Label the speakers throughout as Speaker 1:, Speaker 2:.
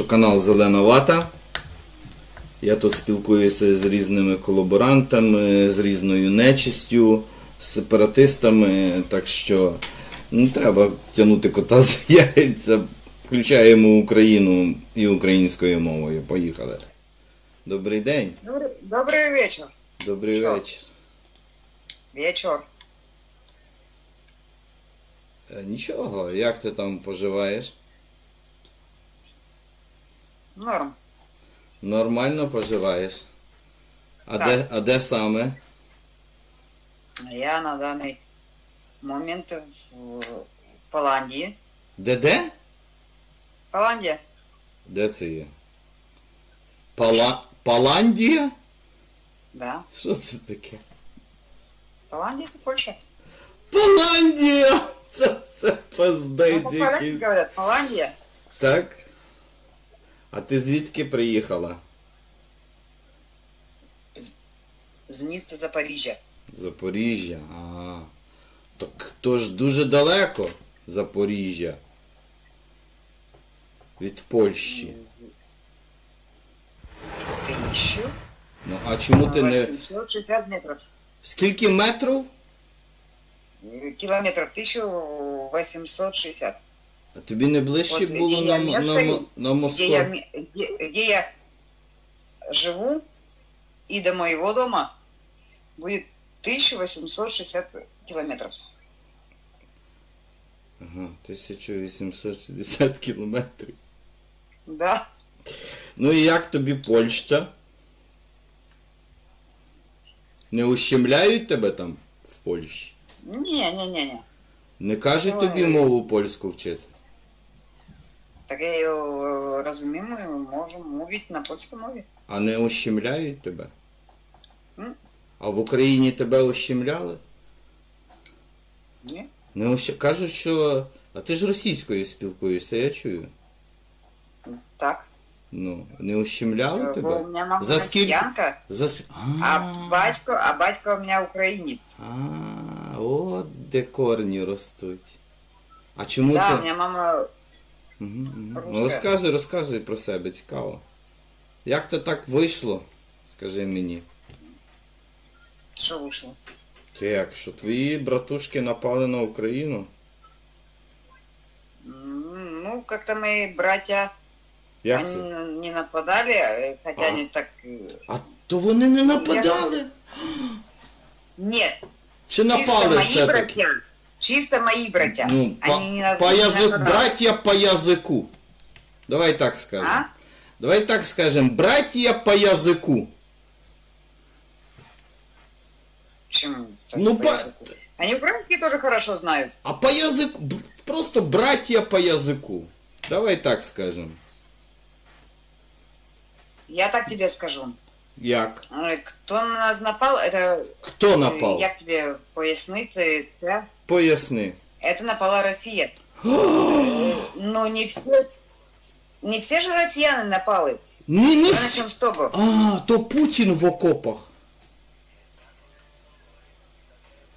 Speaker 1: що канал Зелена Вата. Я тут спілкуюся з різними колаборантами, з різною нечистю, з сепаратистами, так що не треба тягнути кота за яйця. Включаємо Україну і українською мовою. Поїхали. Добрий день,
Speaker 2: Добрый, добрый вечер.
Speaker 1: добрий
Speaker 2: Що?
Speaker 1: вечір.
Speaker 2: Вечер.
Speaker 1: Е, Нічого, як ти там поживаєш?
Speaker 2: Норм.
Speaker 1: Нормально поживаєш. А,
Speaker 2: Так.
Speaker 1: де, а де саме?
Speaker 2: Я на данный момент в Голландии.
Speaker 1: Де де?
Speaker 2: Голландия?
Speaker 1: Де це є? Пала... Паландія?
Speaker 2: Да.
Speaker 1: Що це таке?
Speaker 2: Голландия это Польша.
Speaker 1: Паландія! Це все
Speaker 2: Ну,
Speaker 1: пиздець
Speaker 2: по-поляки
Speaker 1: якийсь.
Speaker 2: говорят, Голландия.
Speaker 1: Так? А ти звідки приїхала?
Speaker 2: З міста Запоріжжя.
Speaker 1: Запоріжжя. А. Так то ж дуже далеко Запоріжжя. Від Польщі.
Speaker 2: Тисячу.
Speaker 1: Ну а чому ти не.
Speaker 2: 860 метров.
Speaker 1: Скільки метрів?
Speaker 2: Километров 1860.
Speaker 1: А тобі не ближче
Speaker 2: От
Speaker 1: було на,
Speaker 2: я-
Speaker 1: на, на
Speaker 2: Где
Speaker 1: Москву?
Speaker 2: я, ме- где, где я живу и до моего дома будет 1860 километров.
Speaker 1: Ага, 1860 кілометрів.
Speaker 2: Да.
Speaker 1: Ну і як тобі Польща? Не ущемляють тебе там в Польщі?
Speaker 2: Не-не-не-не.
Speaker 1: Не кажуть
Speaker 2: Ой.
Speaker 1: тобі мову польську вчити?
Speaker 2: Так я ее разумеем, мы можем мовить на польском мове.
Speaker 1: А не ущемляють тебе?
Speaker 2: М?
Speaker 1: А в Україні тебе ущемляли?
Speaker 2: Не?
Speaker 1: Не ущ... Кажуть, що. А ти ж російською спілкуєшся, я чую.
Speaker 2: Так.
Speaker 1: Ну, не ущемляли
Speaker 2: Бо у
Speaker 1: тебе?
Speaker 2: меня мама
Speaker 1: За скільки? За... с-
Speaker 2: а батько, а батько у меня украинец.
Speaker 1: А, от де корні ростуть. А чому
Speaker 2: Да, у
Speaker 1: ти.
Speaker 2: меня мама
Speaker 1: Мгм, мгм.
Speaker 2: Русська.
Speaker 1: Ну розказуй, розказуй про себе, цікаво. Як то так вийшло? Скажи мені.
Speaker 2: что вышло?
Speaker 1: Ти як, що твої братушки напали на Україну?
Speaker 2: М, Ну, как-то мои братья,
Speaker 1: Як
Speaker 2: они
Speaker 1: це?
Speaker 2: не нападали, э, хотя
Speaker 1: А.
Speaker 2: они так... э,
Speaker 1: А то вони не нападали?
Speaker 2: Нет,
Speaker 1: Чи
Speaker 2: чисто
Speaker 1: напали
Speaker 2: мои
Speaker 1: все-таки?
Speaker 2: братья. Чисто мои братья.
Speaker 1: Ну, по,
Speaker 2: Они
Speaker 1: по язик,
Speaker 2: нападали.
Speaker 1: браття по язику. Давай так скажем.
Speaker 2: А?
Speaker 1: Давай так скажем, братья по язику.
Speaker 2: Почему?
Speaker 1: Ну,
Speaker 2: по
Speaker 1: по-
Speaker 2: языку? Они украинский тоже хорошо знают.
Speaker 1: А по языку, просто братья по языку. Давай так скажем.
Speaker 2: Я так тебе скажу.
Speaker 1: Як?
Speaker 2: Э, Кто на нас напал, это...
Speaker 1: Хто
Speaker 2: э,
Speaker 1: напав?
Speaker 2: Як тебе пояснити це?
Speaker 1: Поясни.
Speaker 2: Это напала Россия. Э, Но не все... Не все же россияне напали.
Speaker 1: Ні, не
Speaker 2: Мы
Speaker 1: всі.
Speaker 2: начнем с того.
Speaker 1: А, то Путін в окопах.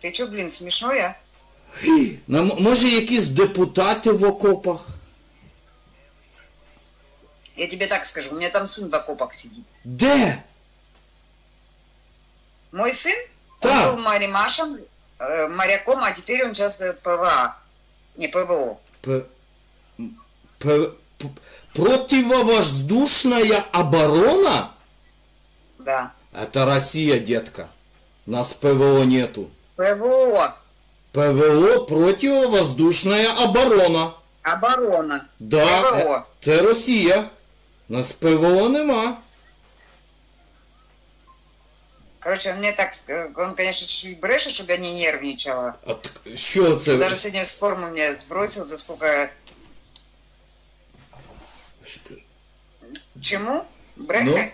Speaker 2: Ты что, блин, смешной, а?
Speaker 1: Хі. Нам, може якісь депутати в окопах?
Speaker 2: Я тебе так скажу, у меня там сын в окопах сидит.
Speaker 1: Де?
Speaker 2: Мой сын,
Speaker 1: Так.
Speaker 2: он был маримашем, э, моряком, а теперь он сейчас э, ПВА. Не ПВО.
Speaker 1: П... П... П... Противовоздушная оборона?
Speaker 2: Да.
Speaker 1: Это Россия, детка. Нас ПВО нету.
Speaker 2: ПВО.
Speaker 1: ПВО противовоздушная оборона.
Speaker 2: Оборона.
Speaker 1: Да,
Speaker 2: ПВО.
Speaker 1: це Росія. Нас ПВО нема.
Speaker 2: Короче, он мне так, ск- он, конечно, чуть-чуть брешет, чтобы я не нервничала.
Speaker 1: А так, що це?
Speaker 2: Даже сегодня с форму меня сбросил, за сколько... Чему? Брехать?
Speaker 1: Ну?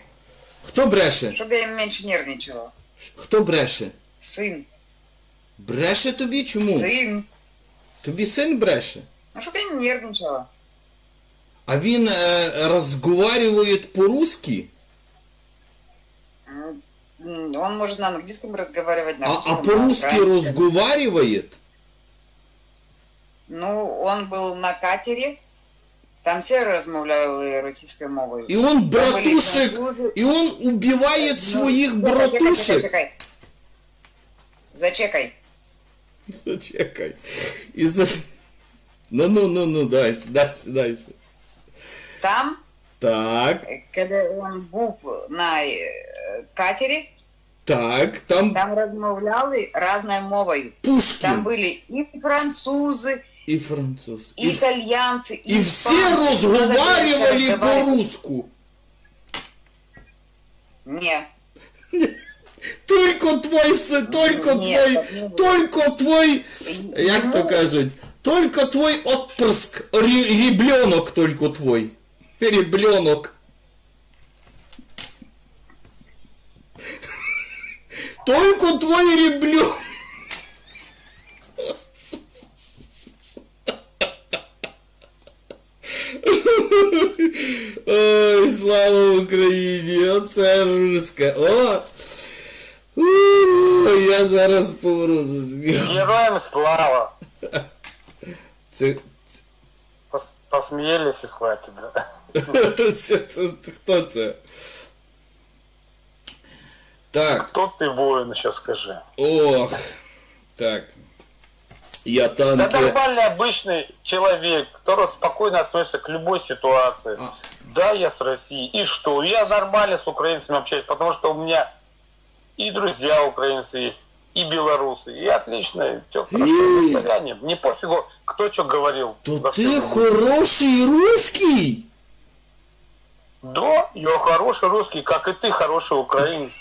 Speaker 1: Хто бреше?
Speaker 2: Чтобы я меньше нервничала.
Speaker 1: Хто бреше?
Speaker 2: Сын.
Speaker 1: Бреше тобі чому?
Speaker 2: Сын.
Speaker 1: Тобі син бреше?
Speaker 2: Ну, чтобы я не нервничала.
Speaker 1: А він е, розговарює по-русски?
Speaker 2: М, м, Он может на английском разговаривать, на
Speaker 1: А, а
Speaker 2: русском, на
Speaker 1: по-русски
Speaker 2: украинском.
Speaker 1: разговаривает?
Speaker 2: Ну, он был на катере, Там всі розмовляли російською мовою.
Speaker 1: І он
Speaker 2: Там були
Speaker 1: братушек,
Speaker 2: французи.
Speaker 1: і он убиває
Speaker 2: Ну,
Speaker 1: своїх
Speaker 2: чекай, чекай,
Speaker 1: братушек.
Speaker 2: Зачекай. Зачекай.
Speaker 1: Зачекай. І за... Ну, ну, ну, ну, дальше, дальше, дальше.
Speaker 2: Там,
Speaker 1: Так,
Speaker 2: коли він був на е, катері,
Speaker 1: так, там
Speaker 2: там розмовляли різною мовою. Там
Speaker 1: Пушкін
Speaker 2: були і французи,
Speaker 1: і француз.
Speaker 2: і італьянці, і,
Speaker 1: І всі
Speaker 2: іспанці.
Speaker 1: розговарювали по-русски.
Speaker 2: Ні.
Speaker 1: Только твой сын, только
Speaker 2: Ні,
Speaker 1: твой,
Speaker 2: так не було.
Speaker 1: только твой, як то
Speaker 2: Йому-
Speaker 1: кажуть, только твой отпрыск, ре- ребенок только твой. Ребенок. Только твой ребенок. Ой, слава Україні! Оце руська. О! У, Я зараз помру за сміх.
Speaker 3: Героям слава.
Speaker 1: Це,
Speaker 3: Пос- Посмеялись и хватит, да.
Speaker 1: це, це, хто це? Так,
Speaker 3: Кто ты воин, еще скажи.
Speaker 1: ох. Так. Я
Speaker 3: Да
Speaker 1: танки.
Speaker 3: нормальный обычный человек, который спокойно относится к любой ситуации.
Speaker 1: А.
Speaker 3: Да, я с России. И что? Я нормально с украинцами общаюсь, потому что у меня и друзья украинцы есть, и белорусы. И отлично, все хорошо. Состояние. Мне пофигу, кто что говорил.
Speaker 1: То
Speaker 3: всё.
Speaker 1: хороший русский?
Speaker 3: Да, я хороший русский, как и ты хороший украинец.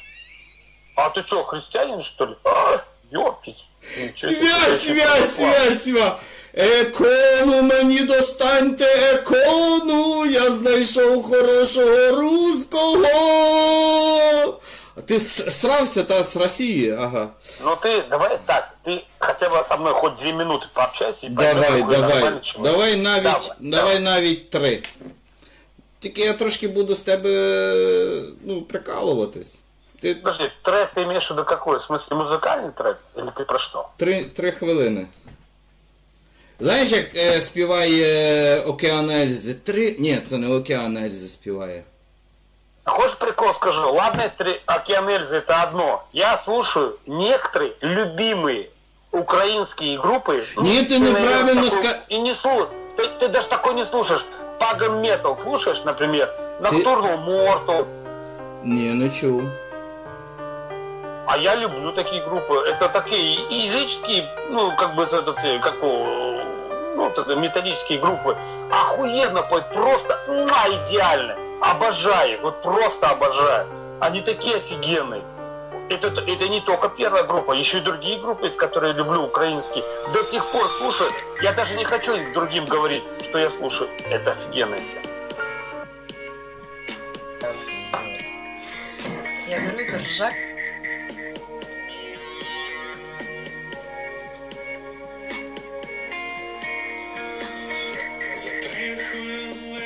Speaker 3: А ты что, христианин, что ли? А, ёптить. Ничего себе,
Speaker 1: Свят,
Speaker 3: я
Speaker 1: свят,
Speaker 3: чё,
Speaker 1: свят, свят! Екону мені достаньте екону, я знайшов хорошого русского. А ти с- срався та з Росії? Ага.
Speaker 3: Ну ты, давай так, ты хотя бы со мной хоть две минуты пообщайся и поймёшь,
Speaker 1: Давай,
Speaker 3: какой я
Speaker 1: давай.
Speaker 3: нормальный человек.
Speaker 1: Давай навіть,
Speaker 3: Давай,
Speaker 1: давай навіть три. Тільки я трошки буду з тебе ну, прикалуватись. Ти
Speaker 3: Подожди, трек ты имеешь в виду какой? В смысле музыкальный трек? Или ты про что?
Speaker 1: три, три хвилини. Знаєш, як е, співає Океан Ельзи? Три. Ні, це не Океан Ельзи співає.
Speaker 3: А Хочешь прикол скажу? Ладно, три Океан Эльзы это одно. Я слушаю некоторые любимые украинские группы. ну,
Speaker 1: Не, ты
Speaker 3: наверное,
Speaker 1: неправильно
Speaker 3: такой-
Speaker 1: ска-
Speaker 3: И не слушаешь. Ты, ты даже такой не слушаешь. Паган Метал слушаешь, например? Ноктурну Морту.
Speaker 1: Ні, не чув.
Speaker 3: А я люблю такие группы. Это такие и языческие, ну, как бы, это, те, как, ну, вот это металлические группы. Охуенно поют, просто муа, идеально. Обожаю, вот просто обожаю. Они такие офигенные. Это, это не только первая группа, еще и другие группы, из которых я люблю, украинские. До сих пор слушаю. Я даже не хочу другим говорить, что я слушаю. Это офигенно.
Speaker 2: Я говорю, это Жак.
Speaker 4: За три хвилини